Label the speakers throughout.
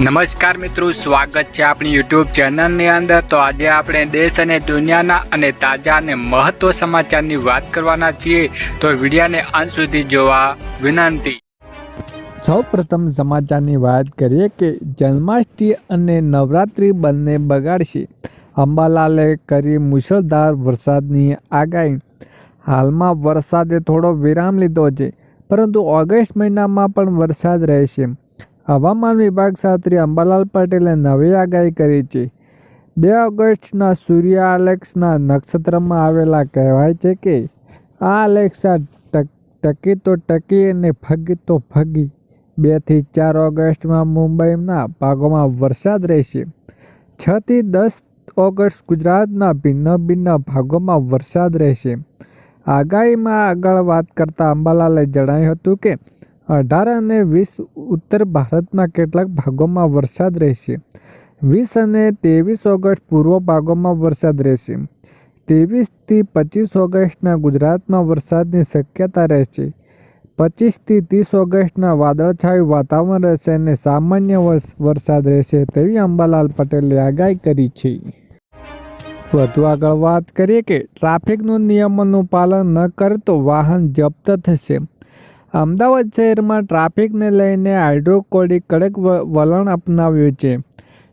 Speaker 1: નમસ્કાર મિત્રો, સ્વાગત છે આપણી યુટ્યુબ ચેનલની અંદર. તો આજે આપણે દેશ અને દુનિયાના અને તાજા અને મહત્વ સમાચારની વાત કરવાના છીએ. તો વિડીયાને અંત સુધી જોવા વિનંતી.
Speaker 2: સૌ પ્રથમ સમાચારની વાત કરીએ કે જન્માષ્ટમી અને નવરાત્રિ બંને બગાડશે. અંબાલાલે કરી મુશળધાર વરસાદની આગાહી. હાલમાં વરસાદે થોડો વિરામ લીધો છે, પરંતુ ઓગસ્ટ મહિનામાં પણ વરસાદ રહેશે. હવામાન વિભાગ શાસ્ત્રી અંબાલાલ પટેલે નવી આગાહી કરી છે. બે ઓગસ્ટના સૂર્ય આલેક્સના નક્ષત્રમાં આવેલા કહેવાય છે કે, આ અલેક્સા ટક ટકી તો ટકી અને ફગી. તો ફગી બેથી ચાર ઓગસ્ટમાં મુંબઈના ભાગોમાં વરસાદ રહેશે. છથી દસ ઓગસ્ટ ગુજરાતના ભિન્ન ભિન્ન ભાગોમાં વરસાદ રહેશે. આગાહીમાં આગળ વાત કરતા અંબાલાલે જણાવ્યું હતું કે અઢાર અને વીસ ઉત્તર ભારતના કેટલાક ભાગોમાં વરસાદ રહેશે. વીસ અને ત્રેવીસ ઓગસ્ટ પૂર્વ ભાગોમાં વરસાદ રહેશે. ત્રેવીસથી પચીસ ઓગસ્ટના ગુજરાતમાં વરસાદની શક્યતા રહેશે. પચીસથી ત્રીસ ઓગસ્ટના વાદળછાયું વાતાવરણ રહેશે અને સામાન્ય વરસ- વરસાદ રહેશે તેવી અંબાલાલ પટેલે આગાહી કરી છે. વધુ આગળ વાત કરીએ કે ટ્રાફિકનું નિયમોનું પાલન ન કરે તો વાહન જપ્ત થશે. અમદાવાદ શહેરમાં ટ્રાફિકને લઈને હાઇડ્રોકોડિક કડક વલણ અપનાવ્યું છે.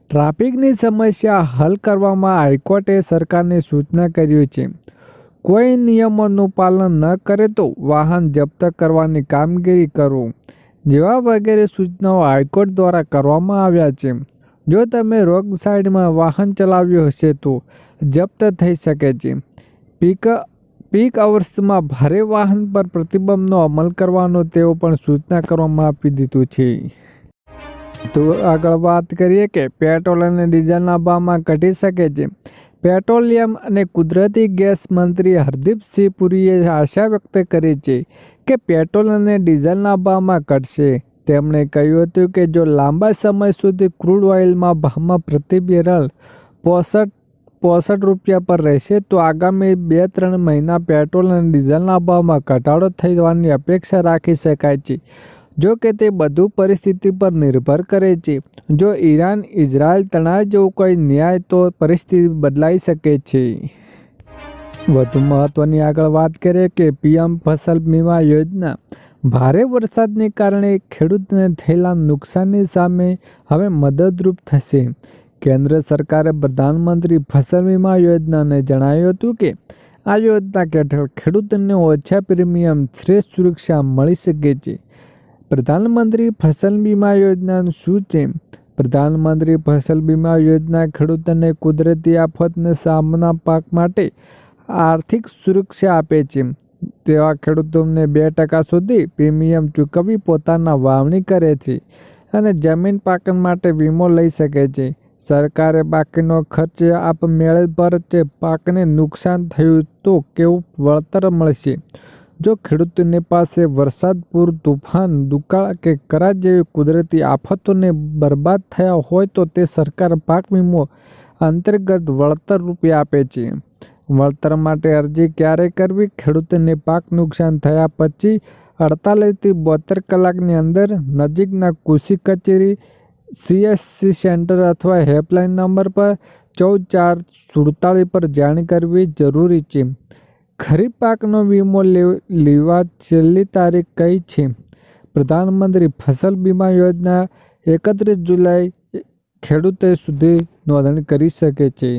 Speaker 2: ટ્રાફિકની સમસ્યા હલ કરવામાં હાઈકોર્ટે સરકારને સૂચના કર્યું છે. કોઈ નિયમોનું પાલન ન કરે તો વાહન જપ્ત કરવાની કામગીરી કરો જેવા વગેરે સૂચનાઓ હાઈકોર્ટ દ્વારા કરવામાં આવ્યા છે. જો તમે રોંગ સાઈડમાં વાહન ચલાવ્યું હશે તો જપ્ત થઈ શકે છે. પીક પીક અવર્સમાં ભારે વાહન પર પ્રતિબંધનો અમલ કરવાનો તેઓ પણ સૂચના કરવામાં આપી દીધું છે. તો આગળ વાત કરીએ કે પેટ્રોલ અને ડીઝલના ભાવમાં ઘટી શકે છે. પેટ્રોલિયમ અને કુદરતી ગેસ મંત્રી હરદીપસિંહ પુરીએ આશા વ્યક્ત કરી છે કે પેટ્રોલ અને ડીઝલના ભાવમાં ઘટશે. તેમણે કહ્યું હતું કે જો લાંબા સમય સુધી ક્રૂડ ઓઇલમાં ભાવમાં પ્રતિ બેરલ પોસઠ પોસઠ રૂપિયા પર રહેશે, તો આગામી બે ત્રણ મહિના પેટ્રોલ અને ડીઝલના ભાવમાં ઘટાડો થવાની અપેક્ષા રાખી શકાય છે. જો કે તે બધું પરિસ્થિતિ પર નિર્ભર કરે છે. જો ઈરાન, ઇઝરાયલ તણાવ જેવું કોઈ ન્યાય, તો પરિસ્થિતિ બદલાઈ શકે છે. વધુ મહત્ત્વની આગળ વાત કરીએ કે પીએમ ફસલ બીમા યોજના. ભારે વરસાદને કારણે ખેડૂતને થયેલા નુકસાનની સામે હવે મદદરૂપ થશે. કેન્દ્ર સરકારે પ્રધાનમંત્રી ફસલ વીમા યોજનાને જણાવ્યું હતું કે, આ યોજના હેઠળ ખેડૂતોને ઓછા પ્રીમિયમ શ્રેષ્ઠ સુરક્ષા મળી શકે છે. પ્રધાનમંત્રી ફસલ વીમા યોજનાનું શું છે? પ્રધાનમંત્રી ફસલ બીમા યોજના ખેડૂતોને કુદરતી આફતને સામના પાક માટે આર્થિક સુરક્ષા આપે છે. તેવા ખેડૂતોને બે ટકા સુધી પ્રીમિયમ ચૂકવી પોતાના વાવણી કરે છે અને જમીન પાકન માટે વીમો લઈ શકે છે. સરકારે બાકીનો ખર્ચ આપમેળે ભરશે પાકને નુકસાન થયું તો કેવું વળતર મળશે? જો ખેડૂતની પાસે વરસાદ, પૂર, તુફાન, દુકાળ કે કરા જેવી કુદરતી આફતોને બરબાદ થયા હોય તો તે સરકાર પાક વીમો અંતર્ગત વળતર રૂપિયા આપે છે. વળતર માટે અરજી ક્યારે કરવી? ખેડૂતોને પાક નુકસાન થયા પછી અડતાલીસથી બોતેર કલાકની અંદર નજીકના કૃષિ કચેરી સીએસસી સેન્ટર અથવા હેલ્પલાઇન નંબર પર ચૌદ ચાર સુડતાલીસ પર જાણ કરવી જરૂરી છે. ખરીફ પાકનો વીમો લેવા છેલ્લી તારીખ કઈ છે? પ્રધાનમંત્રી ફસલ બીમા યોજના એકત્રીસ જુલાઈ ખેડૂતો સુધી નોંધણી કરી શકે છે.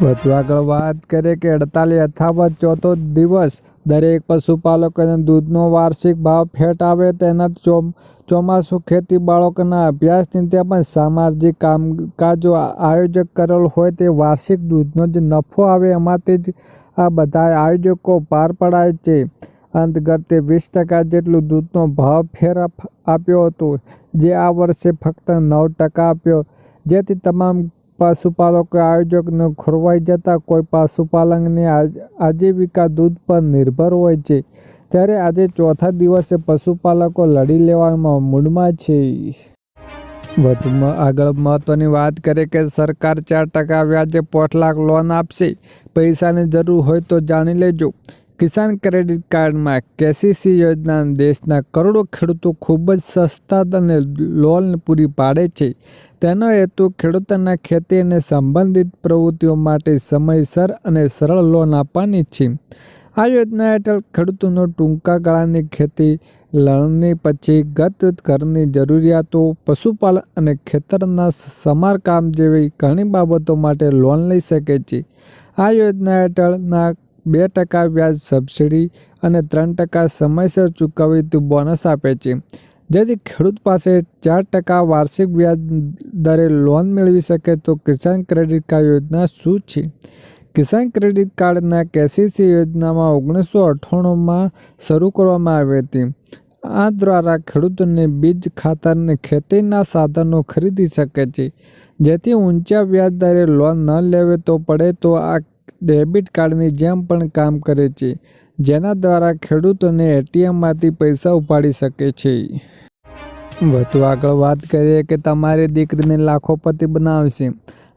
Speaker 2: વધુ આગળ વાત કરીએ કે અડતાલીસ અથવા ચોથો દિવસ દરેક પશુપાલકોને દૂધનો વાર્ષિક ભાવ ફેટ આવે તેના ચોમ, ચોમાસું ખેતી બાળકોના અભ્યાસની તેમજ સામાજિક કામકાજો આયોજક કરેલ હોય તે વાર્ષિક દૂધનો જે નફો આવે એમાંથી જ આ બધા આયોજકો પાર પડાય છે. અંતગતે વીસ ટકા જેટલું દૂધનો ભાવ ફેર આપ્યો હતો, જે આ વર્ષે ફક્ત નવ ટકા આપ્યો, જેથી તમામ પશુપાલકો, આયોજકને ખોરવાઈ જતા કોઈ પશુપાલકની આજીવિકા દૂધ પર નિર્ભર હોય છે. ત્યારે આજે ચોથા દિવસે પશુપાલકો લડી લેવામાં મૂડમાં છે. વધુમાં આગળ મહત્ત્વની વાત કરીએ કે સરકાર ચાર ટકા વ્યાજે પોઠ લાખ લોન આપશે. પૈસાની જરૂર હોય તો જાણી લેજો. કિસાન ક્રેડિટ કાર્ડમાં કેસીસી યોજના દેશના કરોડો ખેડૂતો ખૂબ જ સસ્તા અને લોન પૂરી પાડે છે. તેનો હેતુ ખેડૂતોના ખેતી અને સંબંધિત પ્રવૃત્તિઓ માટે સમયસર અને સરળ લોન આપવાની છે. આ યોજના હેઠળ ખેડૂતોનો ટૂંકા ગાળાની ખેતી, લણણી પછી ગત ઘરની જરૂરિયાતો, પશુપાલન અને ખેતરના સમારકામ જેવી ઘણી બાબતો માટે લોન લઈ શકે છે. આ યોજના હેઠળના બે ટકા વ્યાજ સબસિડી અને ત્રણ ટકા સમયસર ચૂકવણીથી બોનસ આપે છે. જેથી ખેડૂત પાસે ચાર ટકા વાર્ષિક વ્યાજ દરે લોન મેળવી શકે તો કિસાન ક્રેડિટ કાર્ડ યોજના શું છે? કિસાન ક્રેડિટ કાર્ડના કેસીસી યોજનામાં ઓગણીસો અઠ્ઠાણુંમાં શરૂ કરવામાં આવી હતી. આ દ્વારા ખેડૂતોને બીજ ખાતર અને ખેતીના સાધનો ખરીદી શકે છે. જેથી ઊંચા વ્યાજ દરે લોન ન લેવે તો પડે તો આ ડેબિટ કાર્ડની જેમ પણ કામ કરે છે, જેના દ્વારા ખેડૂતોને એટીએમમાંથી પૈસા ઉપાડી શકે છે. વધુ આગળ વાત કરીએ કે તમારી દીકરીને લાખોપતિ બનાવશે.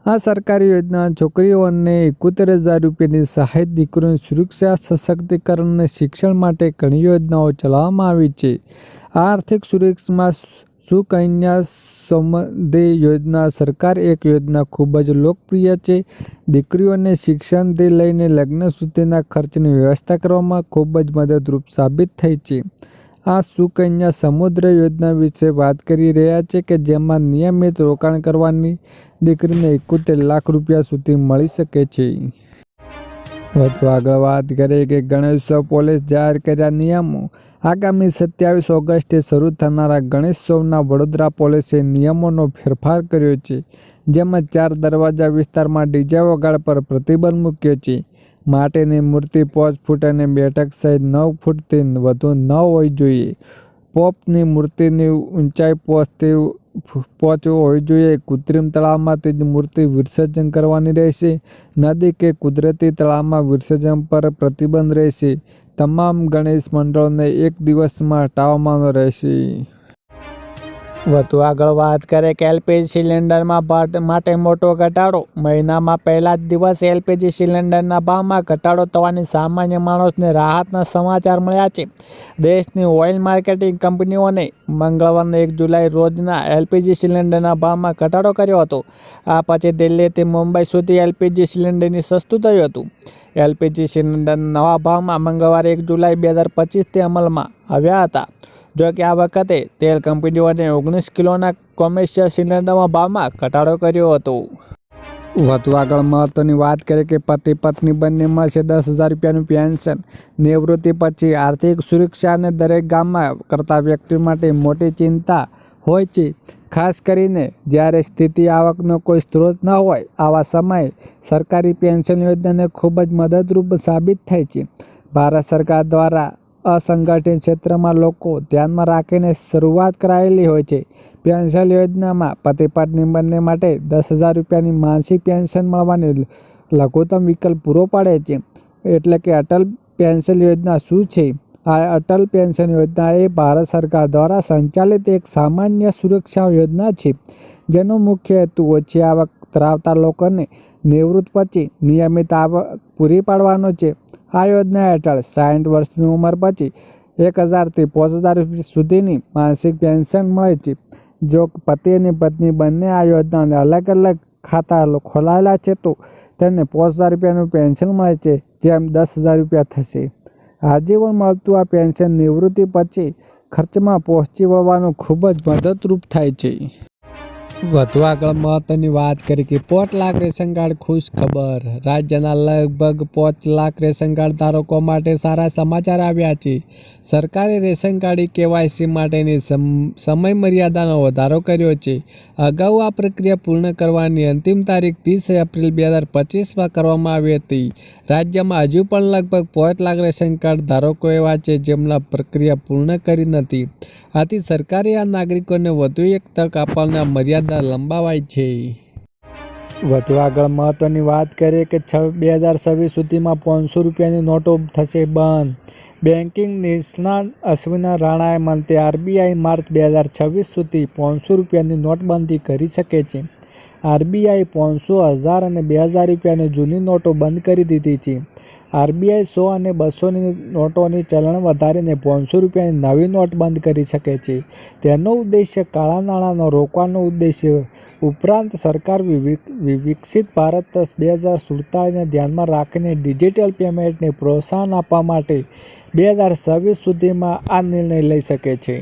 Speaker 2: આ સરકારી યોજના છોકરીઓને એકોતેર હજાર રૂપિયાની સહાય, દીકરીઓની સુરક્ષા, સશક્તિકરણ અને શિક્ષણ માટે ઘણી યોજનાઓ ચલાવવામાં આવી છે. આ આર્થિક સુરક્ષામાં સુકન્યા સમૃદ્ધિ યોજના સરકાર એક યોજના ખૂબ જ લોકપ્રિય છે. દીકરીઓને શિક્ષણથી લઈને લગ્ન સુધીના ખર્ચની વ્યવસ્થા કરવામાં ખૂબ જ મદદરૂપ સાબિત થઈ છે. આ સુકન્યા સમુદ્ર યોજના વિશે વાત કરી રહ્યા છે કે જેમાં નિયમિત રોકાણ કરવાની દીકરીને એકોતેર લાખ રૂપિયા સુધી મળી શકે છે. વધુ આગળ વાત કરીએ કે ગણેશોત્સવ પોલીસ જાહેર કર્યા નિયમો. આગામી સત્યાવીસ ઓગસ્ટે શરૂ થનારા ગણેશોત્સવના વડોદરા પોલીસે નિયમોનો ફેરફાર કર્યો છે, જેમાં ચાર દરવાજા વિસ્તારમાં ડીજે વગાડ પર પ્રતિબંધ મૂક્યો છે. માટેની મૂર્તિ પાંચ ફૂટ અને બેઠક સહિત નવ ફૂટથી વધુ ન હોવી જોઈએ. પોપની મૂર્તિની ઊંચાઈ પહોંચતી પાંચ હોવી જોઈએ. કૃત્રિમ તળાવમાંથી જ મૂર્તિ વિસર્જન કરવાની રહેશે. નદી કે કુદરતી તળાવમાં વિસર્જન પર પ્રતિબંધ રહેશે. તમામ ગણેશ મંડળોને એક દિવસમાં હટાવવાનો રહેશે. વધુ આગળ વાત કરે કે એલપીજી સિલિન્ડરમાં માટે મોટો ઘટાડો. મહિનામાં પહેલા જ દિવસે એલપીજી સિલિન્ડરના ભાવમાં ઘટાડો થવાની સામાન્ય માણસને રાહતના સમાચાર મળ્યા છે. દેશની ઓઇલ માર્કેટિંગ કંપનીઓને મંગળવારના એક જુલાઈ રોજના એલપીજી સિલિન્ડરના ભાવમાં ઘટાડો કર્યો હતો. આ પછી દિલ્હીથી મુંબઈ સુધી એલપીજી સિલિન્ડરની સસ્તું થયું હતું. એલપીજી સિલિન્ડરના નવા ભાવમાં મંગળવારે એક જુલાઈ બે હજાર પચીસથી અમલમાં આવ્યા હતા. જો કે આ વખતે તેલ કંપનીઓને ઓગણીસ કિલોના કોમર્શિયલ સિલિન્ડરના ભાવમાં ઘટાડો કર્યો હતો. વધુ આગળ મહત્વની વાત કરીએ કે પતિ પત્ની બંને મળશે દસ હજાર રૂપિયાનું પેન્શન. નિવૃત્તિ પછી આર્થિક સુરક્ષાને દરેક ગામમાં કરતા વ્યક્તિ માટે મોટી ચિંતા હોય છે. ખાસ કરીને જ્યારે સ્થિતિ આવકનો કોઈ સ્ત્રોત ન હોય, આવા સમયે સરકારી પેન્શન યોજનાને ખૂબ જ મદદરૂપ સાબિત થાય છે. ભારત સરકાર દ્વારા અસંગઠિત ક્ષેત્રમાં લોકો ધ્યાનમાં રાખીને શરૂઆત કરાયેલી હોય છે. પેન્શન યોજનામાં પતિ પત્ની બંને માટે દસ હજાર રૂપિયાની માનસિક પેન્શન મળવાની લઘુત્તમ વિકલ્પ પૂરો પાડે છે. એટલે કે અટલ પેન્શન યોજના શું છે? આ અટલ પેન્શન યોજના એ ભારત સરકાર દ્વારા સંચાલિત એક સામાન્ય સુરક્ષા યોજના છે. જેનો મુખ્ય હેતુ ઓછી આવક ધરાવતા લોકોને નિવૃત્ત પછી નિયમિત આવક પૂરી પાડવાનો છે. આ યોજના હેઠળ સાઠ વર્ષની ઉંમર પછી એક હજારથી પાંચ હજાર સુધીની માનસિક પેન્શન મળે છે. જો પતિ અને પત્ની બંને આ યોજનાને અલગ અલગ ખાતા ખોલાયેલા છે તો તેમને પાંચ હજાર રૂપિયાનું પેન્શન મળે છે, જેમ દસ હજાર રૂપિયા થશે. આજીવન મળતું આ પેન્શન નિવૃત્તિ પછી ખર્ચમાં પહોંચી વળવાનું ખૂબ જ મદદરૂપ થાય છે. વધુ આગળ મહત્વની વાત કરી કે પોત લાખ રેશન કાર્ડ ખુશ ખબર. રાજ્યના લગભગ પાંચ લાખ રેશન કાર્ડ ધારકો માટે સારા સમાચાર આવ્યા છે. સરકારે રેશન કાર્ડ કેવાયસી માટેની સમય મર્યાદાનો વધારો કર્યો છે. અગાઉ આ પ્રક્રિયા પૂર્ણ કરવાની અંતિમ તારીખ ત્રીસ એપ્રિલ બે હજાર પચીસમાં કરવામાં આવી હતી. રાજ્યમાં હજુ પણ લગભગ પાંચ લાખ રેશન કાર્ડ ધારકો એવા છે જેમના પ્રક્રિયા પૂર્ણ કરી નથી. આથી સરકારે આ નાગરિકોને વધુ એક તક આપવાના મર્યાદા લંબાવાઈ છે. વધુ આગળ મહત્વની વાત કરીએ કે છ બે હજાર છવ્વીસ સુધીમાં પાંચસો રૂપિયાની નોટો થશે બંધ. બેન્કિંગ નિષ્ણાત અશ્વિના રાણાએ મંતે આરબીઆઈ માર્ચ બે હજાર છવ્વીસ સુધી પાંચસો રૂપિયાની નોટબંધી કરી શકે છે. આરબીઆઈ પાંચસો હજાર અને બે હજાર રૂપિયાની જૂની નોટો બંધ કરી દીધી છે. આરબીઆઈ સો અને બસોની નોટોની ચલણ વધારીને પાંચસો રૂપિયાની નવી નોટ બંધ કરી શકે છે. તેનો ઉદ્દેશ્ય કાળા નાણાંનો રોકવાનો ઉદ્દેશ્ય ઉપરાંત સરકાર વિકસિત ભારત બે હજાર સુડતાલીસને ધ્યાનમાં રાખીને ડિજિટલ પેમેન્ટને પ્રોત્સાહન આપવા માટે બે હજાર છવ્વીસ સુધીમાં આ નિર્ણય લઈ શકે છે.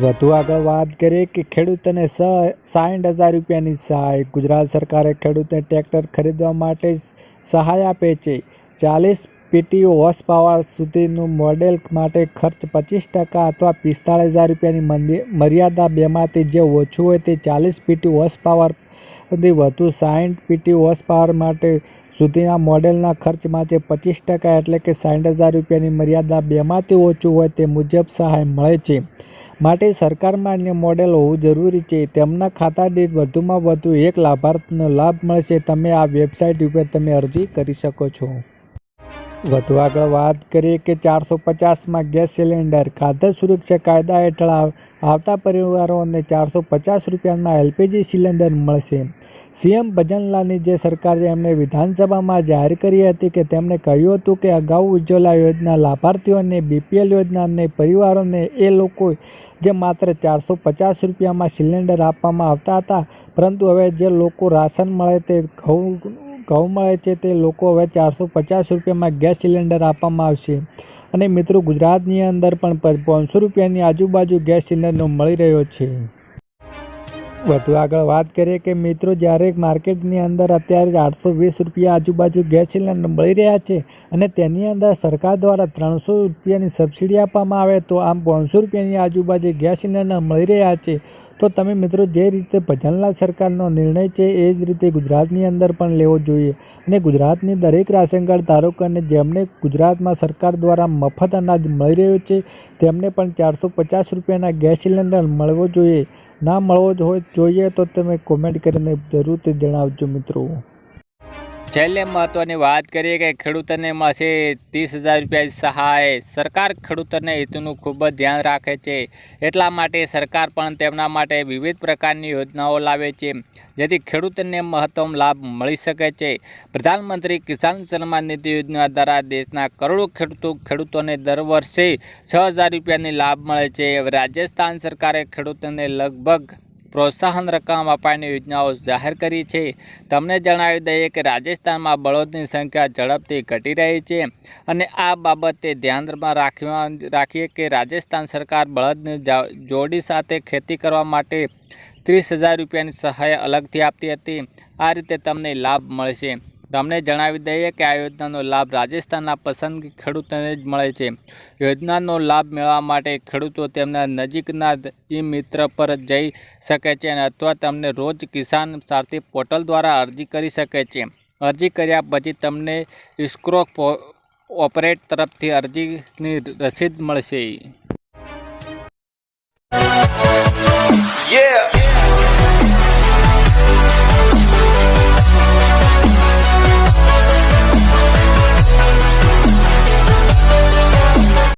Speaker 2: વધુ આગળ વાત કરીએ કે ખેડૂતોને સ સાઠ હજાર રૂપિયાની સહાય ગુજરાત સરકારે ખેડૂતને ટ્રેક્ટર ખરીદવા માટે સહાય આપે છે. ચાલીસ પીટીઓ હોર્સ પાવર સુધીનું મોડેલ માટે ખર્ચ પચીસ ટકા અથવા પિસ્તાળીસ હજાર રૂપિયાની મર્યાદા બેમાંથી જે ઓછું હોય તે ચાલીસ પીટી હોર્સ પાવર વધુ સાઠ પીટી હોર્સ પાવર માટે સુધીના મોડેલના ખર્ચમાંથી પચીસ ટકા એટલે કે સાઠ હજાર રૂપિયાની મર્યાદા બેમાંથી ઓછું હોય તે મુજબ સહાય મળે છે. માટે સરકાર અન્ય મોડેલ હોવું જરૂરી છે. તેમના ખાતા દીઠ વધુમાં વધુ એક લાભાર્થીનો લાભ મળશે. તમે આ વેબસાઇટ ઉપર તમે અરજી કરી શકો છો. વધુ આગળ વાત કરીએ કે ચારસો પચાસમાં ગેસ સિલિન્ડર, ખાદ્ય સુરક્ષા કાયદા હેઠળ આવ- આવતા પરિવારોને ચારસો પચાસ રૂપિયામાં એલપીજી સિલિન્ડર મળશે. સીએમ ભજનલાલની જે સરકાર છે, એમણે વિધાનસભામાં જાહેર કરી હતી કે તેમણે કહ્યું હતું કે અગાઉ ઉજ્જવલા યોજના લાભાર્થીઓને, બીપીએલ યોજનાને, પરિવારોને એ લોકો જે માત્ર ચારસો પચાસ રૂપિયામાં સિલિન્ડર આપવામાં આવતા હતા, પરંતુ હવે જે લોકો રાશન મળે તે ઘઉં ઘઉં મળે છે તે લોકો હવે ચારસો પચાસ રૂપિયામાં ગેસ સિલિન્ડર આપવામાં આવશે. અને મિત્રો, ગુજરાતની અંદર પણ પાંચસો રૂપિયાની આજુબાજુ ગેસ સિલિન્ડરનો મળી રહ્યો છે. વધુ આગળ વાત કરીએ કે મિત્રો, જ્યારે માર્કેટની અંદર અત્યારે આઠસો વીસ રૂપિયા આજુબાજુ ગેસ સિલિન્ડર મળી રહ્યા છે અને તેની અંદર સરકાર દ્વારા ત્રણસો રૂપિયાની સબસિડી આપવામાં આવે, તો આમ પાંચસો રૂપિયાની આજુબાજુ ગેસ સિલિન્ડર મળી રહ્યા છે. તો તમે મિત્રો જે રીતે ભજનલાલ સરકારનો નિર્ણય છે, એ જ રીતે ગુજરાતની અંદર પણ લેવો જોઈએ. અને ગુજરાતની દરેક રાશન કાર્ડ ધારકોને જેમને ગુજરાતમાં સરકાર દ્વારા મફત અનાજ મળી રહ્યું છે, તેમને પણ ચારસો પચાસ રૂપિયાના ગેસ સિલિન્ડર મળવો જોઈએ. ના મળવો જ હોય, જોઈએ તો તમે કોમેન્ટ કરીને જરૂરથી જણાવજો મિત્રો.
Speaker 1: છેલ્લે મહત્વની વાત કરીએ કે ખેડૂતોને મળશે ત્રીસ હજાર રૂપિયા સહાય. સરકાર ખેડૂતોને હિતનું ખૂબ જ ધ્યાન રાખે છે. એટલા માટે સરકાર પણ તેમના માટે વિવિધ પ્રકારની યોજનાઓ લાવે છે, જેથી ખેડૂતોને મહત્તમ લાભ મળી શકે છે. પ્રધાનમંત્રી કિસાન સન્માન નિધિ યોજના દ્વારા દેશના કરોડો ખેડૂતો ખેડૂતોને દર વર્ષે છ હજાર રૂપિયાની લાભ મળે છે. રાજસ્થાન સરકારે ખેડૂતોને લગભગ પ્રોત્સાહન રકમ અપાયની યોજનાઓ જાહેર કરી છે. તમને જણાવી દઈએ કે રાજસ્થાનમાં બળદની સંખ્યા ઝડપથી ઘટી રહી છે અને આ બાબતે ધ્યાનમાં રાખવા, રાખીએ કે રાજસ્થાન સરકાર બળદની જોડી સાથે ખેતી કરવા માટે ત્રીસ હજાર રૂપિયાની સહાય અલગથી આપતી હતી. આ રીતે તમને લાભ મળશે. તમને જણાવી દઈએ કે આ યોજનાનો લાભ રાજસ્થાનના પસંદગી ખેડૂતોને જ મળે છે. યોજનાનો લાભ મેળવવા માટે ખેડૂતો તેમના નજીકના ઈ મિત્ર પર જઈ શકે છે અને અથવા તમને રોજ કિસાન સારથી પોર્ટલ દ્વારા અરજી કરી શકે છે. અરજી કર્યા પછી તમને ઇસ્ક્રો ઓપરેટ તરફથી અરજીની રસીદ મળશે. Yeah.